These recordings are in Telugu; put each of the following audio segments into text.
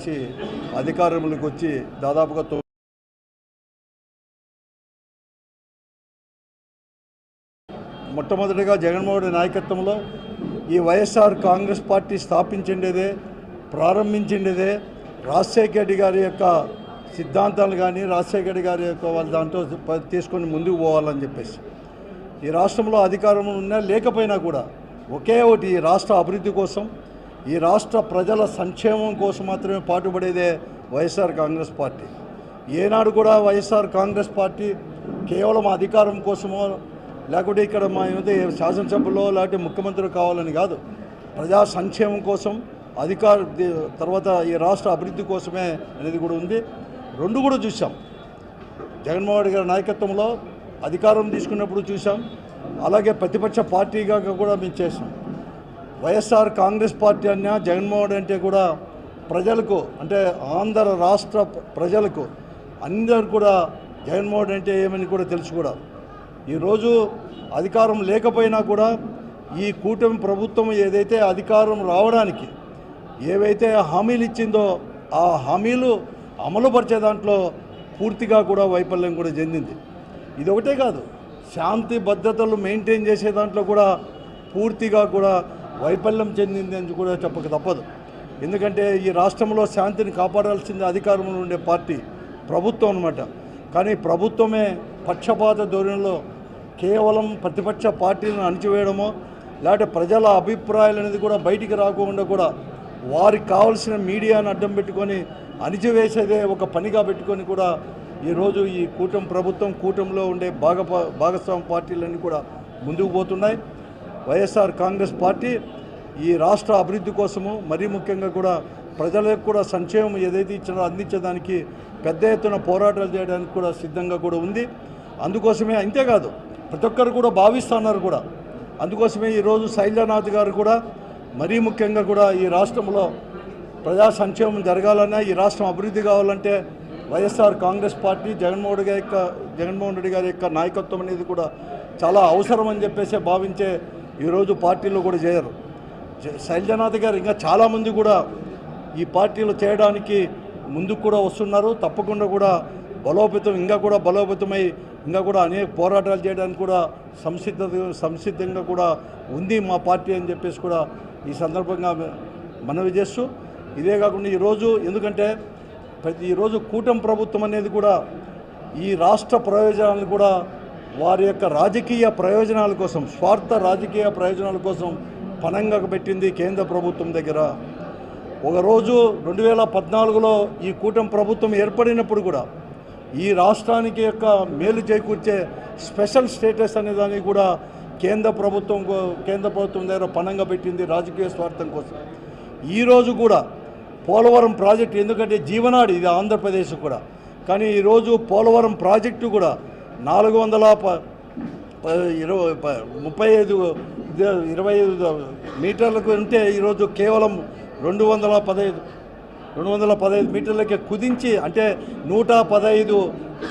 నుంచి అధికారంలోకి వచ్చి దాదాపుగా మొట్టమొదటిగా జగన్మోహన్ నాయకత్వంలో ఈ వైఎస్ఆర్ కాంగ్రెస్ పార్టీ స్థాపించిండేదే ప్రారంభించిండేదే. రాజశేఖర రెడ్డి గారి యొక్క సిద్ధాంతాలు కానీ రాజశేఖర రెడ్డి గారి యొక్క వాళ్ళ దాంట్లో తీసుకొని ముందుకు పోవాలని చెప్పేసి. ఈ రాష్ట్రంలో అధికారం ఉన్నా లేకపోయినా కూడా ఒకే ఒకటి రాష్ట్ర అభివృద్ధి కోసం ఈ రాష్ట్ర ప్రజల సంక్షేమం కోసం మాత్రమే పాటుపడేదే వైఎస్ఆర్ కాంగ్రెస్ పార్టీ. ఏనాడు కూడా వైఎస్ఆర్ కాంగ్రెస్ పార్టీ కేవలం అధికారం కోసమో లేకుంటే ఇక్కడ మా ఏమైతే శాసనసభలో లేకపోతే ముఖ్యమంత్రి కావాలని కాదు. ప్రజా సంక్షేమం కోసం అధికార తర్వాత ఈ రాష్ట్ర అభివృద్ధి కోసమే అనేది కూడా ఉంది. రెండు కూడా చూసాం జగన్మోహన్ రెడ్డి గారి నాయకత్వంలో అధికారం తీసుకున్నప్పుడు చూసాం అలాగే ప్రతిపక్ష పార్టీగా కూడా మేము చేసాం వైఎస్ఆర్ కాంగ్రెస్ పార్టీ అన్నా జగన్మోహన్ రెడ్డి అంటే కూడా ప్రజలకు అంటే ఆంధ్ర రాష్ట్ర ప్రజలకు అందరు కూడా జగన్మోహన్ రెడ్డి అంటే ఏమని కూడా తెలుసు కూడా. ఈరోజు అధికారం లేకపోయినా కూడా ఈ కూటమి ప్రభుత్వం ఏదైతే అధికారం రావడానికి ఏవైతే హామీలు ఇచ్చిందో ఆ హామీలు అమలుపరిచే దాంట్లో పూర్తిగా కూడా వైఫల్యం కూడా చెందింది. ఇది ఒకటే కాదు శాంతి భద్రతలు మెయింటైన్ చేసే దాంట్లో కూడా పూర్తిగా కూడా వైఫల్యం చెందింది అని కూడా చెప్పక తప్పదు. ఎందుకంటే ఈ రాష్ట్రంలో శాంతిని కాపాడాల్సింది అధికారంలో ఉండే పార్టీ ప్రభుత్వం అనమాట కానీ ప్రభుత్వమే పక్షపాత ధోరణిలో కేవలం ప్రతిపక్ష పార్టీలను అణిచివేయడమో లేకపోతే ప్రజల అభిప్రాయాలు అనేది కూడా బయటికి రాకుండా కూడా వారికి కావలసిన మీడియాను అడ్డం పెట్టుకొని అణిచివేసేదే ఒక పనిగా పెట్టుకొని కూడా ఈరోజు ఈ కూటమి ప్రభుత్వం కూటమిలో ఉండే భాగ భాగస్వామి పార్టీలన్నీ కూడా ముందుకు పోతున్నాయి. వైఎస్ఆర్ కాంగ్రెస్ పార్టీ ఈ రాష్ట్ర అభివృద్ధి కోసము మరీ ముఖ్యంగా కూడా ప్రజలకు కూడా సంక్షేమం ఏదైతే ఇచ్చినో అందించడానికి పెద్ద ఎత్తున పోరాటాలు చేయడానికి కూడా సిద్ధంగా కూడా ఉంది. అందుకోసమే అంతేకాదు ప్రతి ఒక్కరు కూడా భావిస్తున్నారు కూడా. అందుకోసమే ఈరోజు శైలజానాథ్ గారు కూడా మరీ ముఖ్యంగా కూడా ఈ రాష్ట్రంలో ప్రజా సంక్షేమం జరగాలన్నా ఈ రాష్ట్రం అభివృద్ధి కావాలంటే వైఎస్ఆర్ కాంగ్రెస్ పార్టీ జగన్మోహన్ గారి యొక్క జగన్మోహన్ రెడ్డి గారి యొక్క నాయకత్వం అనేది కూడా చాలా అవసరం అని చెప్పేసి భావించే ఈరోజు పార్టీలో కూడా చేయరు. శైలజనాథ్ గారు ఇంకా చాలామంది కూడా ఈ పార్టీలో చేయడానికి ముందుకు కూడా వస్తున్నారు. తప్పకుండా కూడా బలోపేతం ఇంకా కూడా బలోపేతమై ఇంకా కూడా అనేక పోరాటాలు చేయడానికి కూడా సంసిద్ధ సంసిద్ధంగా కూడా ఉంది మా పార్టీ అని చెప్పేసి కూడా ఈ సందర్భంగా మనవి చేస్తూ ఇదే కాకుండా ఈరోజు ఎందుకంటే ప్రతి ఈరోజు కూటమి ప్రభుత్వం అనేది కూడా ఈ రాష్ట్ర ప్రయోజనాలను కూడా వారి యొక్క రాజకీయ ప్రయోజనాల కోసం స్వార్థ రాజకీయ ప్రయోజనాల కోసం పనంగా పెట్టింది కేంద్ర ప్రభుత్వం దగ్గర. ఒకరోజు రెండు వేల పద్నాలుగులో ఈ కూటమి ప్రభుత్వం ఏర్పడినప్పుడు కూడా ఈ రాష్ట్రానికి యొక్క మేలు చేకూర్చే స్పెషల్ స్టేటస్ అనే దాన్ని కూడా కేంద్ర ప్రభుత్వం కో- కేంద్ర ప్రభుత్వం దగ్గర పణంగా పెట్టింది రాజకీయ స్వార్థం కోసం. ఈరోజు కూడా పోలవరం ప్రాజెక్టు ఎందుకంటే జీవనాడి ఇది ఆంధ్రప్రదేశ్ కూడా. కానీ ఈరోజు పోలవరం ప్రాజెక్టు కూడా నాలుగు వందల ప ఇరవై ముప్పై ఐదు ఇరవై ఐదు మీటర్లకు ఉంటే ఈరోజు కేవలం రెండు వందల పదహైదు రెండు వందల పదహైదు మీటర్లకే కుదించి అంటే నూట పదహైదు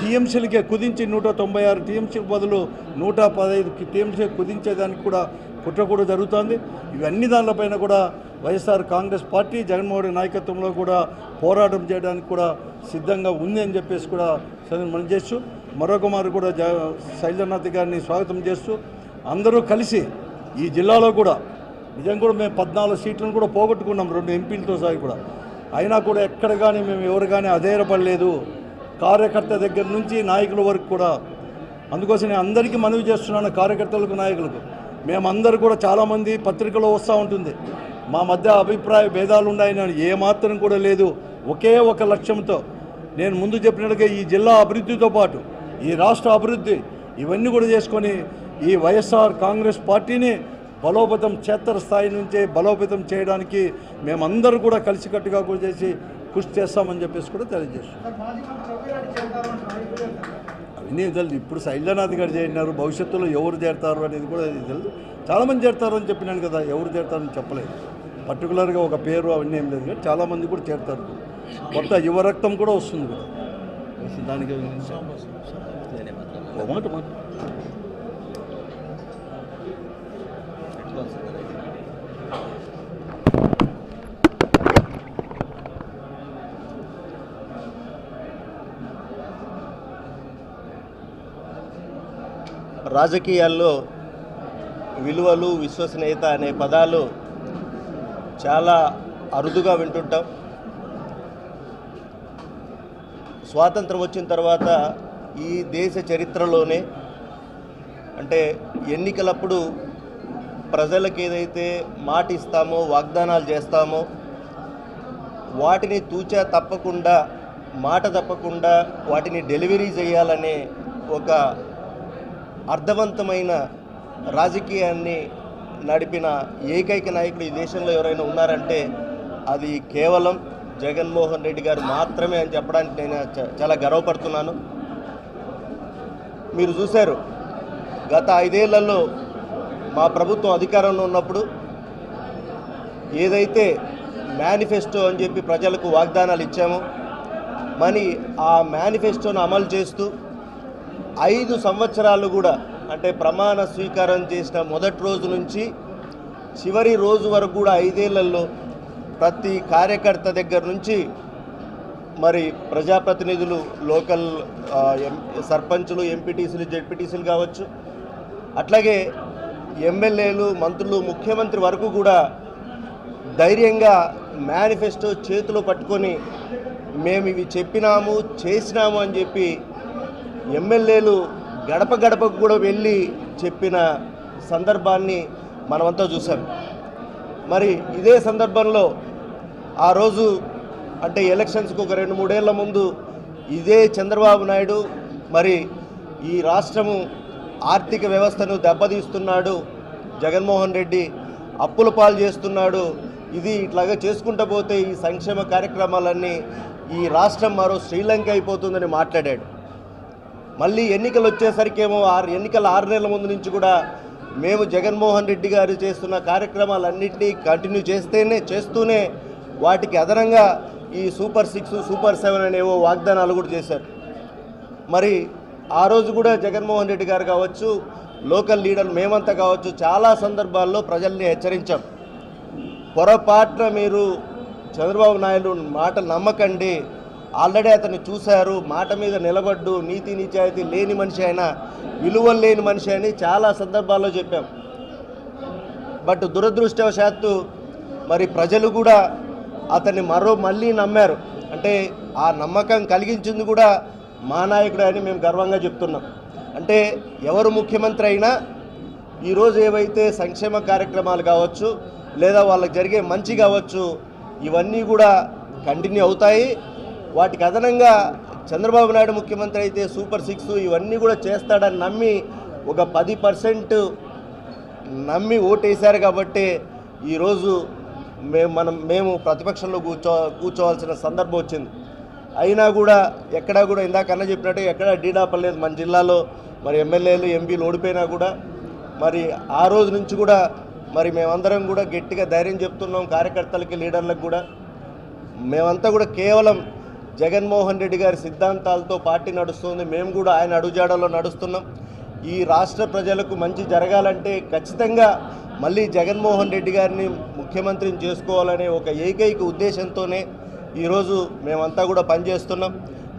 టీఎంసీలకే కుదించి నూట తొంభై ఆరు టీఎంసీకి బదులు నూట పదహైదు టీఎంసీ కుదించేదానికి కూడా కుట్ర కూడా జరుగుతుంది. ఇవన్నీ దానిపైన కూడా YSR congress party Jaganmohan Reddy నాయకత్వంలో కూడా పోరాటం చేయడానికి కూడా సిద్ధంగా ఉంది అని చెప్పేసి కూడా సరే మనం చేస్తూ మరొక మారు కూడా జ శైలనాథ్ గారిని స్వాగతం చేస్తూ అందరూ కలిసి ఈ జిల్లాలో కూడా నిజంగా కూడా మేము పద్నాలుగు సీట్లను కూడా పోగొట్టుకున్నాం రెండు ఎంపీలతో సహా కూడా. అయినా కూడా ఎక్కడ కానీ మేము ఎవరు కానీ అధైర్యపడలేదు. కార్యకర్త దగ్గర నుంచి నాయకుల వరకు కూడా అందుకోసం నేను అందరికీ మనవి చేస్తున్నాను కార్యకర్తలకు నాయకులకు. మేమందరూ కూడా చాలామంది పత్రికలో వస్తూ ఉంటుంది. మా మధ్య అభిప్రాయ భేదాలు ఉన్నాయని ఏమాత్రం కూడా లేదు. ఒకే ఒక లక్ష్యంతో నేను ముందు చెప్పినట్టుగా ఈ జిల్లా అభివృద్ధితో పాటు ఈ రాష్ట్ర అభివృద్ధి ఇవన్నీ కూడా చేసుకొని ఈ వైఎస్ఆర్ కాంగ్రెస్ పార్టీని బలోపేతం క్షేత్ర స్థాయి నుంచే బలోపేతం చేయడానికి మేమందరూ కూడా కలిసికట్టుగా కూడా చేసి కృషి చేస్తామని చెప్పేసి కూడా తెలియజేస్తున్నాం. అవన్నీ తెలియదు. ఇప్పుడు శైలనాథ్ గారు చేరినారు భవిష్యత్తులో ఎవరు చేరతారు అనేది కూడా ఇది తెలియదు. చాలామంది చేరతారు అని చెప్పినాను కదా ఎవరు చేరతారని చెప్పలేదు. పర్టికులర్గా ఒక పేరు అవన్నీ ఏం లేదు కానీ చాలామంది కూడా చేరతారు. కొత్త యువరక్తం కూడా వస్తుంది కూడా దానికి రాజకీయాల్లో విలువలు విశ్వసనీయత అనే పదాలు చాలా అరుదుగా వింటుంటాం. స్వాతంత్రం వచ్చిన తర్వాత ఈ దేశ చరిత్రలోనే అంటే ఎన్నికలప్పుడు ప్రజలకు ఏదైతే మాట ఇస్తామో వాగ్దానాలు చేస్తామో వాటిని తూచా తప్పకుండా మాట తప్పకుండా వాటిని డెలివరీ చేయాలనే ఒక అర్థవంతమైన రాజకీయాన్ని నడిపిన ఏకైక నాయకుడు ఈ దేశంలో ఎవరైనా ఉన్నారంటే అది కేవలం జగన్మోహన్ రెడ్డి గారు మాత్రమే అని చెప్పడానికి నేను చ- చాలా గర్వపడుతున్నాను. మీరు చూశారు. గత ఐదేళ్ళలో మా ప్రభుత్వం అధికారంలో ఉన్నప్పుడు ఏదైతే మేనిఫెస్టో అని చెప్పి ప్రజలకు వాగ్దానాలు ఇచ్చామో మరి ఆ మేనిఫెస్టోను అమలు చేస్తూ ఐదు సంవత్సరాలు కూడా అంటే ప్రమాణ స్వీకారం చేసిన మొదటి రోజు నుంచి చివరి రోజు వరకు కూడా ఐదేళ్ళలో ప్రతి కార్యకర్త దగ్గర నుంచి మరి ప్రజాప్రతినిధులు లోకల్ ఎం సర్పంచులు ఎంపీటీసీలు జెడ్పీటీసీలు కావచ్చు అట్లాగే ఎమ్మెల్యేలు మంత్రులు ముఖ్యమంత్రి వరకు కూడా ధైర్యంగా మేనిఫెస్టో చేతిలో పట్టుకొని మేము ఇవి చెప్పినాము చేసినాము అని చెప్పి ఎమ్మెల్యేలు గడప గడపకు కూడా వెళ్ళి చెప్పిన సందర్భాన్ని మనమంతా చూసాం మరి ఇదే సందర్భంలో ఆ రోజు అంటే ఎలక్షన్స్కి ఒక రెండు మూడేళ్ళ ముందు ఇదే చంద్రబాబు నాయుడు మరి ఈ రాష్ట్రము ఆర్థిక వ్యవస్థను దెబ్బతీస్తున్నాడు జగన్మోహన్ రెడ్డి అప్పుల పాలు చేస్తున్నాడు ఇది ఇట్లాగా చేసుకుంటూ పోతే ఈ సంక్షేమ కార్యక్రమాలన్నీ ఈ రాష్ట్రం మరో శ్రీలంక అయిపోతుందని మాట్లాడాడు. మళ్ళీ ఎన్నికలు వచ్చేసరికేమో ఆరు ఎన్నికల ఆరు నెలల ముందు నుంచి కూడా మేము జగన్మోహన్ రెడ్డి గారు చేస్తున్న కార్యక్రమాలన్నింటినీ కంటిన్యూ చేస్తేనే చేస్తూనే వాటికి అదనంగా ఈ సూపర్ సిక్స్ సూపర్ సెవెన్ అనేవో వాగ్దానాలు కూడా చేశారు. మరి ఆ రోజు కూడా జగన్మోహన్ రెడ్డి గారు కావచ్చు లోకల్ లీడర్ మేమంతా కావచ్చు చాలా సందర్భాల్లో ప్రజల్ని హెచ్చరించాం. పొరపాటున మీరు చంద్రబాబు నాయుడు మాటలు నమ్మకండి ఆల్రెడీ అతన్ని చూశారు మాట మీద నిలబడ్డు నీతి నిజాయితీ లేని మనిషి అయినా విలువలు లేని మనిషి అని చాలా సందర్భాల్లో చెప్పాం. బట్ దురదృష్టవశాత్తు మరి ప్రజలు కూడా అతన్ని మరో మళ్ళీ నమ్మారు. అంటే ఆ నమ్మకం కలిగించింది కూడా మా నాయకుడు అని మేము గర్వంగా చెప్తున్నాం. అంటే ఎవరు ముఖ్యమంత్రి అయినా ఈరోజు ఏవైతే సంక్షేమ కార్యక్రమాలు కావచ్చు లేదా వాళ్ళకి జరిగే మంచి కావచ్చు ఇవన్నీ కూడా కంటిన్యూ అవుతాయి. వాటికి అదనంగా చంద్రబాబు నాయుడు ముఖ్యమంత్రి అయితే సూపర్ సిక్స్ ఇవన్నీ కూడా చేస్తాడని నమ్మి ఒక పది పర్సెంట్ నమ్మి ఓటేశారు కాబట్టి ఈరోజు మేము మనం మేము ప్రతిపక్షంలో కూర్చో కూర్చోవాల్సిన సందర్భం వచ్చింది. అయినా కూడా ఎక్కడా కూడా ఇందాక అన్న చెప్పినట్టు ఎక్కడా డీడాపలేదు మన జిల్లాలో మరి ఎమ్మెల్యేలు ఎంపీలు ఓడిపోయినా కూడా మరి ఆ రోజు నుంచి కూడా మరి మేమందరం కూడా గట్టిగా ధైర్యం చెప్తున్నాం కార్యకర్తలకి లీడర్లకు కూడా. మేమంతా కూడా కేవలం జగన్మోహన్ రెడ్డి గారి సిద్ధాంతాలతో పార్టీ నడుస్తుంది. మేము కూడా ఆయన అడుగుజాడలో నడుస్తున్నాం. ఈ రాష్ట్ర ప్రజలకు మంచి జరగాలంటే ఖచ్చితంగా మళ్ళీ జగన్మోహన్ రెడ్డి గారిని ముఖ్యమంత్రిని చేసుకోవాలనే ఒక ఏకైక ఉద్దేశంతోనే ఈరోజు మేమంతా కూడా పనిచేస్తున్నాం.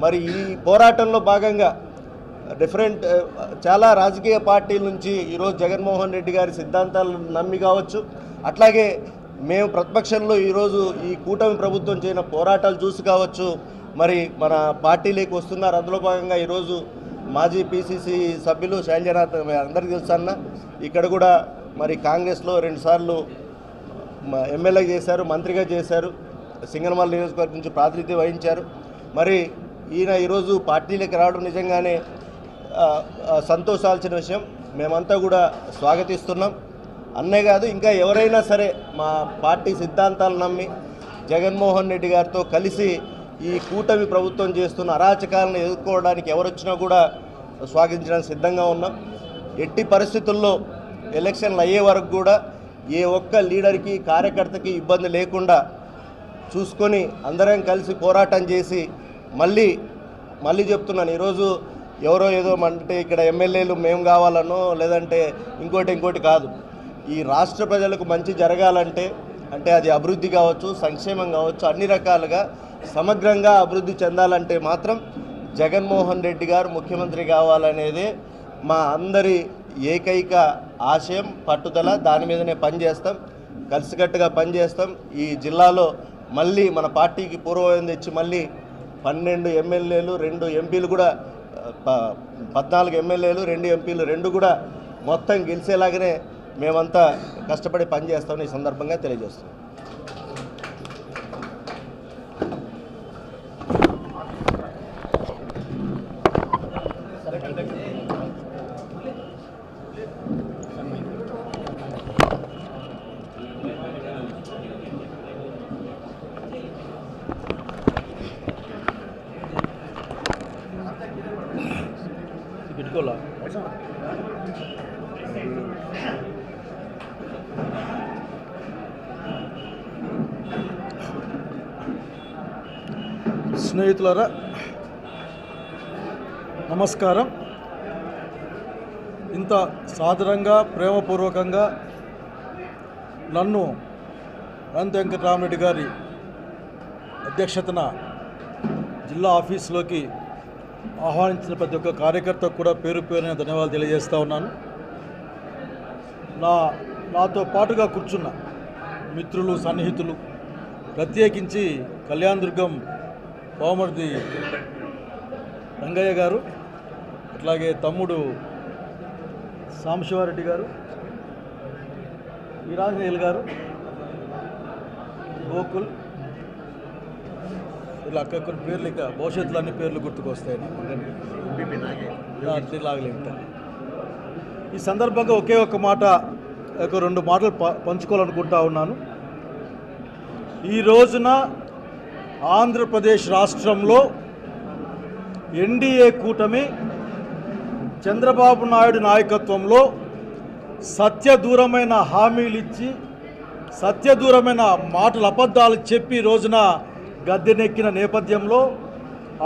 మరి ఈ పోరాటంలో భాగంగా డిఫరెంట్ చాలా రాజకీయ పార్టీల నుంచి ఈరోజు జగన్మోహన్ రెడ్డి గారి సిద్ధాంతాలను నమ్మి కావచ్చు. అట్లాగే మేము ప్రతిపక్షంలో ఈరోజు ఈ కూటమి ప్రభుత్వం చేయన పోరాటాలు చూసి కావచ్చు. మరి మన పార్టీలోకి వస్తున్నారు. అందులో భాగంగా ఈరోజు మాజీ పిసిసి సభ్యులు శైలజనాథ్ అందరికీ తెలుసు అన్న? ఇక్కడ కూడా మరి కాంగ్రెస్లో రెండుసార్లు ఎమ్మెల్యే చేశారు మంత్రిగా చేశారు సింగనమల నియోజకవర్గం నుంచి ప్రాతినిధ్యం వహించారు. మరి ఈయన ఈరోజు పార్టీలకు రావడం నిజంగానే సంతోషాల్సిన విషయం. మేమంతా కూడా స్వాగతిస్తున్నాం. అన్నే కాదు ఇంకా ఎవరైనా సరే మా పార్టీ సిద్ధాంతాలు నమ్మి జగన్మోహన్ రెడ్డి గారితో కలిసి ఈ కూటమి ప్రభుత్వం చేస్తున్న అరాచకాలను ఎదుర్కోవడానికి ఎవరొచ్చినా కూడా స్వాగతించడానికి సిద్ధంగా ఉన్నాం. ఎట్టి పరిస్థితుల్లో ఎలక్షన్లు అయ్యే వరకు కూడా ఏ ఒక్క లీడర్కి కార్యకర్తకి ఇబ్బంది లేకుండా చూసుకొని అందరం కలిసి పోరాటం చేసి మళ్ళీ మళ్ళీ చెప్తున్నాను ఈరోజు ఎవరో ఏదో అంటే ఇక్కడ ఎమ్మెల్యేలు మేము కావాలనో లేదంటే ఇంకోటి ఇంకోటి కాదు. ఈ రాష్ట్ర ప్రజలకు మంచి జరగాలంటే అంటే అది అభివృద్ధి కావచ్చు సంక్షేమం కావచ్చు అన్ని రకాలుగా సమగ్రంగా అభివృద్ధి చెందాలంటే మాత్రం జగన్మోహన్ రెడ్డి గారు ముఖ్యమంత్రి కావాలనేదే మా అందరి ఏకైక ఆశయం పట్టుదల దాని మీదనే పనిచేస్తాం కలిసికట్టుగా పనిచేస్తాం ఈ జిల్లాలో మళ్ళీ మన పార్టీకి పూర్వం తెచ్చి మళ్ళీ పన్నెండు ఎమ్మెల్యేలు రెండు ఎంపీలు కూడా ప- పద్నాలుగు ఎమ్మెల్యేలు రెండు ఎంపీలు రెండు కూడా మొత్తం గెలిచేలాగానే మేమంతా కష్టపడి పనిచేస్తామని ఈ సందర్భంగా తెలియజేస్తాం స్నేహితులరా నమస్కారం. ఇంత సాదరంగా ప్రేమపూర్వకంగా నన్ను అనంత వెంకటరామరెడ్డి గారి అధ్యక్షతన జిల్లా ఆఫీసులోకి ఆహ్వానించిన ప్రతి ఒక్క కార్యకర్తకు కూడా పేరు పేరున ధన్యవాదాలు తెలియజేస్తూ ఉన్నాను. నా నాతో పాటుగా కూర్చున్న మిత్రులు సన్నిహితులు ప్రత్యేకించి కళ్యాణ్ కోమర్ది రంగయ్య గారు అట్లాగే తమ్ముడు సాంబశివారెడ్డి గారు వీరాంజనేయులు గారు గోకుల్ ఇలా అక్క కొన్ని పేర్లు ఇక భవిష్యత్తులో అన్ని పేర్లు గుర్తుకొస్తాయి లాగలేదు ఈ సందర్భంగా ఒకే ఒక మాట ఒక రెండు మాటలు ప- పంచుకోవాలనుకుంటా ఉన్నాను. ఈ రోజున ఆంధ్రప్రదేశ్ రాష్ట్రంలో ఎన్డీఏ కూటమి చంద్రబాబు నాయుడు నాయకత్వంలో సత్యదూరమైన హామీలు ఇచ్చి సత్యదూరమైన మాటలు అబద్ధాలు చెప్పి రోజున గద్దెనెక్కిన నేపథ్యంలో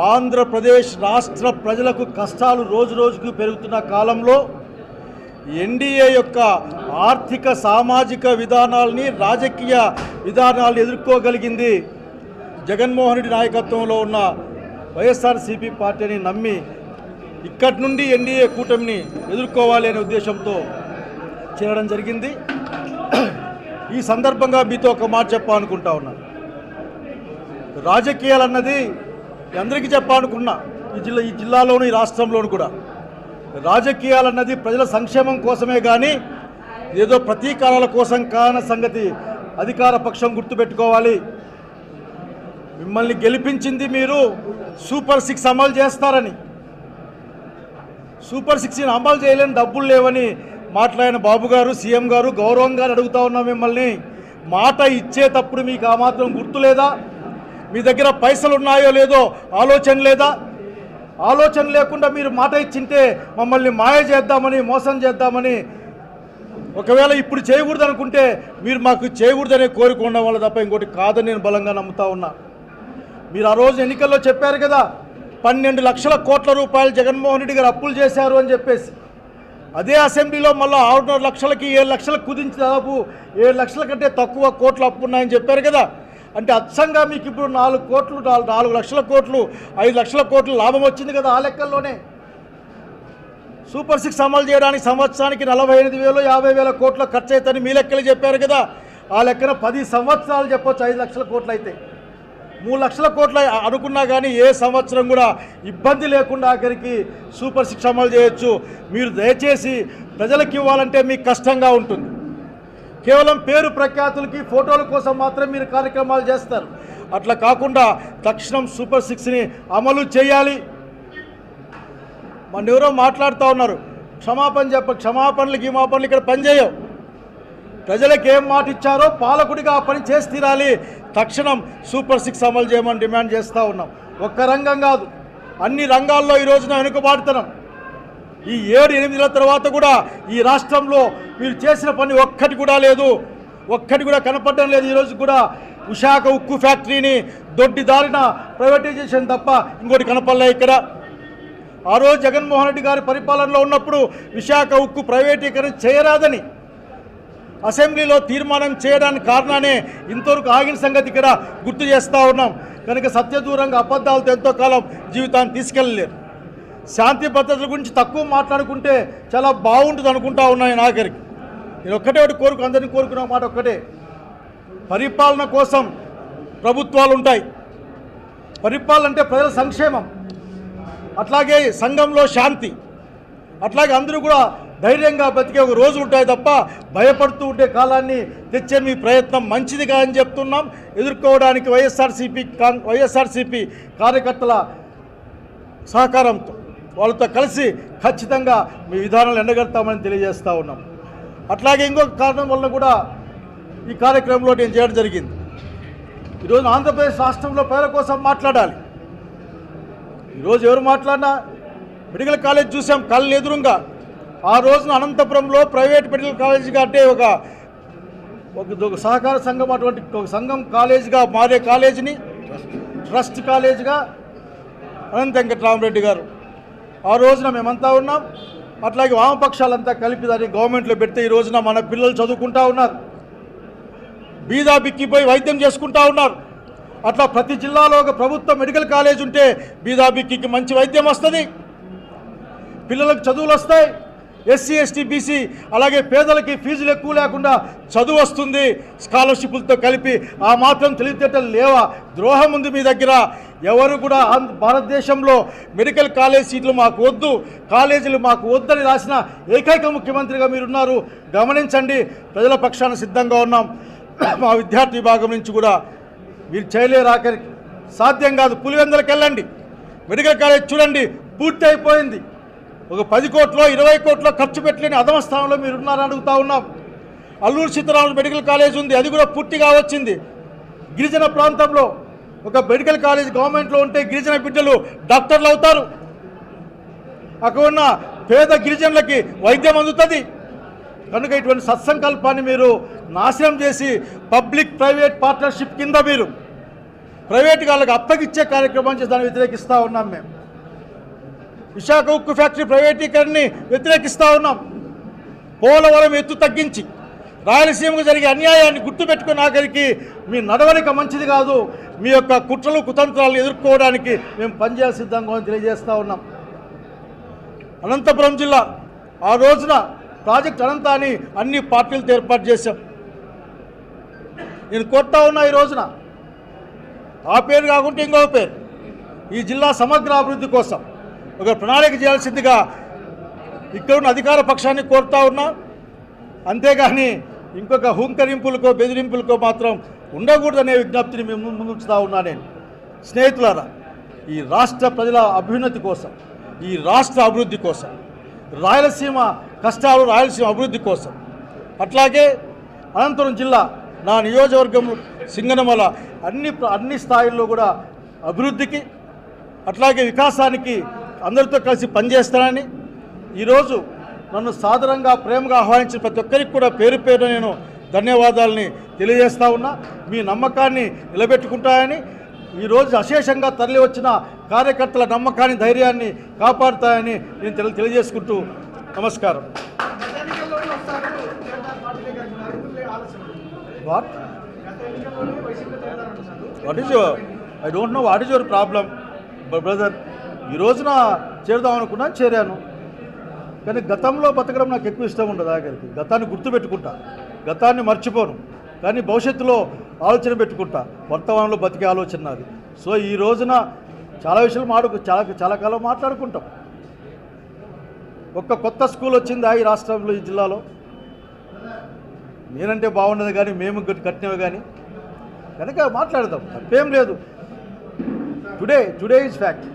ఆంధ్రప్రదేశ్ రాష్ట్ర ప్రజలకు కష్టాలు రోజు రోజుకు పెరుగుతున్న కాలంలో ఎన్డీఏ యొక్క ఆర్థిక సామాజిక విధానాల్ని రాజకీయ విధానాలను ఎదుర్కోగలిగింది జగన్మోహన్ రెడ్డి నాయకత్వంలో ఉన్న వైఎస్ఆర్సీపీ పార్టీని నమ్మి ఇక్కడి నుండి ఎన్డీఏ కూటమిని ఎదుర్కోవాలి అనే ఉద్దేశంతో చేరడం జరిగింది. ఈ సందర్భంగా మీతో ఒక మాట చెప్పాలనుకుంటా ఉన్నాను రాజకీయాలు అన్నది అందరికీ చెప్పాలనుకున్నా ఈ జిల్లా ఈ జిల్లాలోను ఈ రాష్ట్రంలోను కూడా. రాజకీయాలు అన్నది ప్రజల సంక్షేమం కోసమే కానీ ఏదో ప్రతీకారాల కోసం కాన సంగతి అధికార పక్షం గుర్తుపెట్టుకోవాలి. మిమ్మల్ని గెలిపించింది మీరు. సూపర్ సిక్స్ అమలు చేస్తారని. సూపర్ సిక్స్ని అమలు చేయలేని డబ్బులు లేవని మాట్లాడిన బాబు గారు సీఎం గారు గౌరవంగా అడుగుతా ఉన్నాం మిమ్మల్ని. మాట ఇచ్చేటప్పుడు మీకు ఆ మాత్రం గుర్తు లేదా? మీ దగ్గర పైసలు ఉన్నాయో లేదో ఆలోచన లేదా? ఆలోచన లేకుండా మీరు మాట ఇచ్చింటే మమ్మల్ని మాయ చేద్దామని మోసం చేద్దామని. ఒకవేళ ఇప్పుడు చేయకూడదు అనుకుంటే మీరు మాకు చేయకూడదనే కోరిక ఉండడం వల్ల తప్ప ఇంకోటి కాదని నేను బలంగా నమ్ముతా ఉన్నా. మీరు ఆ రోజు ఎన్నికల్లో చెప్పారు కదా పన్నెండు లక్షల కోట్ల రూపాయలు జగన్మోహన్ రెడ్డి గారు అప్పులు చేశారు అని చెప్పేసి. అదే అసెంబ్లీలో మళ్ళీ ఆరున్నర లక్షలకి ఏడు లక్షలకు కుదించి దాదాపు ఏడు లక్షల కంటే తక్కువ కోట్లు అప్పు ఉన్నాయని చెప్పారు కదా. అంటే అచ్చంగా మీకు ఇప్పుడు నాలుగు కోట్లు నాలుగు లక్షల కోట్లు ఐదు లక్షల కోట్లు లాభం వచ్చింది కదా ఆ లెక్కల్లోనే. సూపర్ సిక్స్ అమలు చేయడానికి సంవత్సరానికి నలభై ఎనిమిది వేలు యాభై వేల కోట్ల ఖర్చు అవుతుందని మీ లెక్కలు చెప్పారు కదా. ఆ లెక్కన పది సంవత్సరాలు చెప్పొచ్చు ఐదు లక్షల కోట్లు అయితే. మూడు లక్షల కోట్ల అనుకున్నా కానీ ఏ సంవత్సరం కూడా ఇబ్బంది లేకుండా ఆఖరికి సూపర్ శిక్ష అమలు చేయొచ్చు. మీరు దయచేసి ప్రజలకు ఇవ్వాలంటే మీకు కష్టంగా ఉంటుంది. కేవలం పేరు ప్రఖ్యాతులకి ఫోటోల కోసం మాత్రం మీరు కార్యక్రమాలు చేస్తారు. అట్లా కాకుండా తక్షణం సూపర్ సిక్స్ని అమలు చేయాలి. మన ఎవరో మాట్లాడుతూ ఉన్నారు. క్షమాపణ చెప్ప క్షమాపణలు గిమాపణలు ఇక్కడ పనిచేయవు. ప్రజలకు ఏం మాట ఇచ్చారో పాలకుడిగా ఆ పని చేసి తీరాలి. తక్షణం సూపర్ సిక్స్ అమలు చేయమని డిమాండ్ చేస్తూ ఉన్నాం. ఒక్క రంగం కాదు అన్ని రంగాల్లో ఈ రోజున వెనుకబాటుతున్నాం ఈ ఏడు ఎనిమిదిల తర్వాత కూడా ఈ రాష్ట్రంలో మీరు చేసిన పని ఒక్కటి కూడా లేదు. ఒక్కటి కూడా కనపడడం లేదు. ఈరోజు కూడా విశాఖ ఉక్కు ఫ్యాక్టరీని దొడ్డి దారిన ప్రైవేటైజేషన్ తప్ప ఇంకోటి కనపడలే ఇక్కడ. ఆ రోజు జగన్మోహన్ రెడ్డి గారి పరిపాలనలో ఉన్నప్పుడు విశాఖ ఉక్కు ప్రైవేటీకరణ చేయరాదని అసెంబ్లీలో తీర్మానం చేయడానికి కారణానే ఇంతవరకు ఆగిన సంగతి ఇక్కడ గుర్తు చేస్తూ ఉన్నాం. కనుక సత్యదూరంగా అబద్ధాలతో ఎంతో కాలం జీవితాన్ని తీసుకెళ్ళలేరు. శాంతి భద్రతల గురించి తక్కువ మాట్లాడుకుంటే చాలా బాగుంటుంది అనుకుంటా ఉన్నాయి నాగరికి నేను ఒక్కటే ఒకటి కోరుకు అందరినీ కోరుకున్న మాట ఒక్కటే. పరిపాలన కోసం ప్రభుత్వాలు ఉంటాయి. పరిపాలన అంటే ప్రజల సంక్షేమం. అట్లాగే సంఘంలో శాంతి. అట్లాగే అందరూ కూడా ధైర్యంగా బతికే ఒక రోజు ఉంటాయి తప్ప భయపడుతూ ఉండే కాలాన్ని తెచ్చే మీ ప్రయత్నం మంచిదిగా అని చెప్తున్నాం. ఎదుర్కోవడానికి వైఎస్ఆర్సీపీ కాన్ వైఎస్ఆర్సీపీ కార్యకర్తల సహకారంతో వాళ్ళతో కలిసి ఖచ్చితంగా మీ విధానాలు ఎండగడతామని తెలియజేస్తూ ఉన్నాం. అట్లాగే ఇంకొక కారణం వల్ల కూడా ఈ కార్యక్రమంలో నేను చేయడం జరిగింది. ఈరోజు ఆంధ్రప్రదేశ్ రాష్ట్రంలో పేద కోసం మాట్లాడాలి. ఈరోజు ఎవరు మాట్లాడినా మెడికల్ కాలేజ్ చూసాం కళ్ళు ఎదురుగా ఆ రోజున అనంతపురంలో ప్రైవేట్ మెడికల్ కాలేజీగా అంటే ఒక ఒక ఒక సహకార సంఘం అటువంటి ఒక సంఘం కాలేజీగా మారే కాలేజీని ట్రస్ట్ కాలేజీగా అనంత వెంకటరామరెడ్డి గారు. ఆ రోజున మేమంతా ఉన్నాం. అట్లాగే వామపక్షాలంతా కలిపి దాన్ని గవర్నమెంట్లో పెడితే ఈ రోజున మన పిల్లలు చదువుకుంటా ఉన్నారు. బీదా బిక్కిపోయి వైద్యం చేసుకుంటా ఉన్నారు. అట్లా ప్రతి జిల్లాలో ఒక ప్రభుత్వ మెడికల్ కాలేజ్ ఉంటే బీదా బిక్కికి మంచి వైద్యం వస్తుంది. పిల్లలకు చదువులు వస్తాయి. ఎస్సీ ఎస్టీ బీసీ అలాగే పేదలకి ఫీజులు ఎక్కువ లేకుండా చదువు వస్తుంది. స్కాలర్షిప్లతో కలిపి ఆ మాత్రం తెలివితేటలు లేవా? ద్రోహం ఉంది మీ దగ్గర. ఎవరు కూడా భారతదేశంలో మెడికల్ కాలేజ్ సీట్లు మాకు వద్దు. కాలేజీలు మాకు వద్దని రాసిన ఏకైక ముఖ్యమంత్రిగా మీరున్నారు. గమనించండి ప్రజల పక్షాన సిద్ధంగా ఉన్నాం. మా విద్యార్థి విభాగం నుంచి కూడా మీరు చేయలేరు ఆఖరికి సాధ్యం కాదు. పులివెందులకు వెళ్ళండి మెడికల్ కాలేజ్ చూడండి పూర్తి అయిపోయింది ఒక పది కోట్లో ఇరవై కోట్లో ఖర్చు పెట్టలేని అధమ స్థానంలో మీరు ఉన్నారని అడుగుతా ఉన్నాం. అల్లూరు సీతారామరాజు మెడికల్ కాలేజ్ ఉంది అది కూడా పూర్తిగా వచ్చింది. గిరిజన ప్రాంతంలో ఒక మెడికల్ కాలేజ్ గవర్నమెంట్లో ఉంటే గిరిజన బిడ్డలు డాక్టర్లు అవుతారు. అక్కడ ఉన్న పేద గిరిజనులకి వైద్యం అందుతుంది. కనుక ఇటువంటి సత్సంకల్పాన్ని మీరు నాశనం చేసి పబ్లిక్ ప్రైవేట్ పార్ట్నర్షిప్ కింద మీరు ప్రైవేట్ వాళ్ళకి అప్పగిచ్చే కార్యక్రమం చేసి దాన్ని వ్యతిరేకిస్తూ ఉన్నాం మేము. విశాఖ ఉక్కు ఫ్యాక్టరీ ప్రైవేటీకరణని వ్యతిరేకిస్తూ ఉన్నాం. పోలవరం ఎత్తు తగ్గించి రాయలసీమకు జరిగే అన్యాయాన్ని గుర్తుపెట్టుకుని ఆఖరికి మీ నడవడిక మంచిది కాదు. మీ యొక్క కుట్రలు కుతంత్రాలు ఎదుర్కోవడానికి మేము పనిచేయాల్సి సిద్ధంగా తెలియజేస్తూ ఉన్నాం. అనంతపురం జిల్లా ఆ రోజున ప్రాజెక్ట్ అనంతాన్ని అని అన్ని పార్టీలతో ఏర్పాటు చేశాం. నేను కొట్టా ఉన్నా ఈ రోజున ఆ పేరు కాకుంటే ఇంకొక పేరు. ఈ జిల్లా సమగ్ర అభివృద్ధి కోసం ఒక ప్రణాళిక చేయాల్సిందిగా ఇక్కడ ఉన్న అధికార పక్షాన్ని కోరుతా ఉన్నా. అంతేగాని ఇంకొక హుంకరింపులకో బెదిరింపులకో మాత్రం ఉండకూడదనే విజ్ఞప్తిని మేము ముందుంచుతా ఉన్నా నేను. స్నేహితులారా ఈ రాష్ట్ర ప్రజల అభ్యున్నతి కోసం ఈ రాష్ట్ర అభివృద్ధి కోసం రాయలసీమ కష్టాలు రాయలసీమ అభివృద్ధి కోసం అట్లాగే అనంతపురం జిల్లా నా నియోజకవర్గం సింగనమల అన్ని అన్ని స్థాయిల్లో కూడా అభివృద్ధికి అట్లాగే వికాసానికి అందరితో కలిసి పనిచేస్తానని ఈరోజు నన్ను సాదరంగా ప్రేమగా ఆహ్వానించిన ప్రతి ఒక్కరికి కూడా పేరు పేరు నేను ధన్యవాదాలని తెలియజేస్తా ఉన్నా. మీ నమ్మకాన్ని నిలబెట్టుకుంటాయని ఈరోజు అశేషంగా తరలి వచ్చిన కార్యకర్తల నమ్మకాన్ని ధైర్యాన్ని కాపాడుతాయని నేను తెలి తెలియజేసుకుంటూ నమస్కారం. What what is your I don't know what is your problem brother ఈ రోజున చేరుదాం అనుకున్నాను చేరాను. కానీ గతంలో బతకడం నాకు ఎక్కువ ఇష్టం ఉండదు ఆఖరికి. గతాన్ని గుర్తుపెట్టుకుంటా. గతాన్ని మర్చిపోను. కానీ భవిష్యత్తులో ఆలోచన పెట్టుకుంటా. వర్తమానంలో బతికే ఆలోచన నాది. సో ఈ రోజున చాలా విషయాలు మాడు చాలా చాలా కాలం మాట్లాడుకుంటాం. ఒక్క కొత్త స్కూల్ వచ్చిందా ఈ రాష్ట్రంలో ఈ జిల్లాలో? నేనంటే బాగుండదు కానీ మేము కట్టినవి కానీ. కనుక మాట్లాడదాం. తప్పేం లేదు. Today today is fact.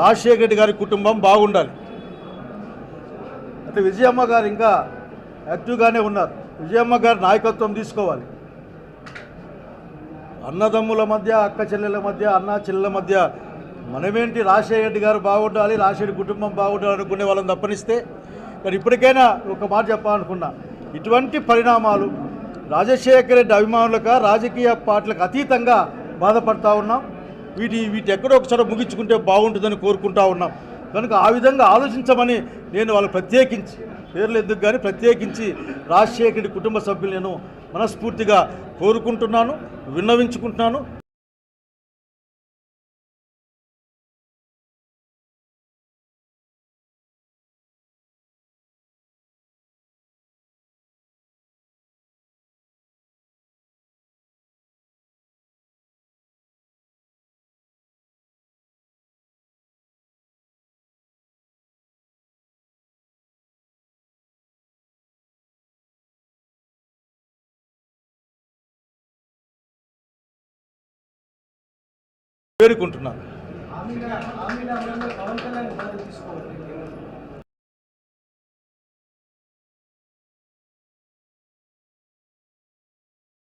Rajasekhara Reddy గారి కుటుంబం బాగుండాలి. అంటే విజయమ్మ గారు ఇంకా యాక్టివ్గానే ఉన్నారు. విజయమ్మ గారి నాయకత్వం తీసుకోవాలి. అన్నదమ్ముల మధ్య అక్క చెల్లెల మధ్య అన్న చెల్లెల మధ్య మనమేంటి రాజశేఖర రెడ్డి గారు బాగుండాలి రాజశేఖర కుటుంబం బాగుండాలి అనుకునే వాళ్ళని తప్పనిస్తే కానీ ఇప్పటికైనా ఒక మాట చెప్పాలనుకున్నా ఇటువంటి పరిణామాలు రాజశేఖర రెడ్డి అభిమానులకు రాజకీయ పార్టీలకు అతీతంగా బాధపడతా ఉన్నాం. వీటి వీటి ఎక్కడో ఒకసారి ముగించుకుంటే బాగుంటుందని కోరుకుంటా ఉన్నాం. కనుక ఆ విధంగా ఆలోచించమని నేను వాళ్ళు ప్రత్యేకించి పేర్లు ఎందుకు కానీ ప్రత్యేకించి రాజశేఖర కుటుంబ సభ్యులు నేను మనస్ఫూర్తిగా కోరుకుంటున్నాను విన్నవించుకుంటున్నాను. వేడుకుంటున్నాను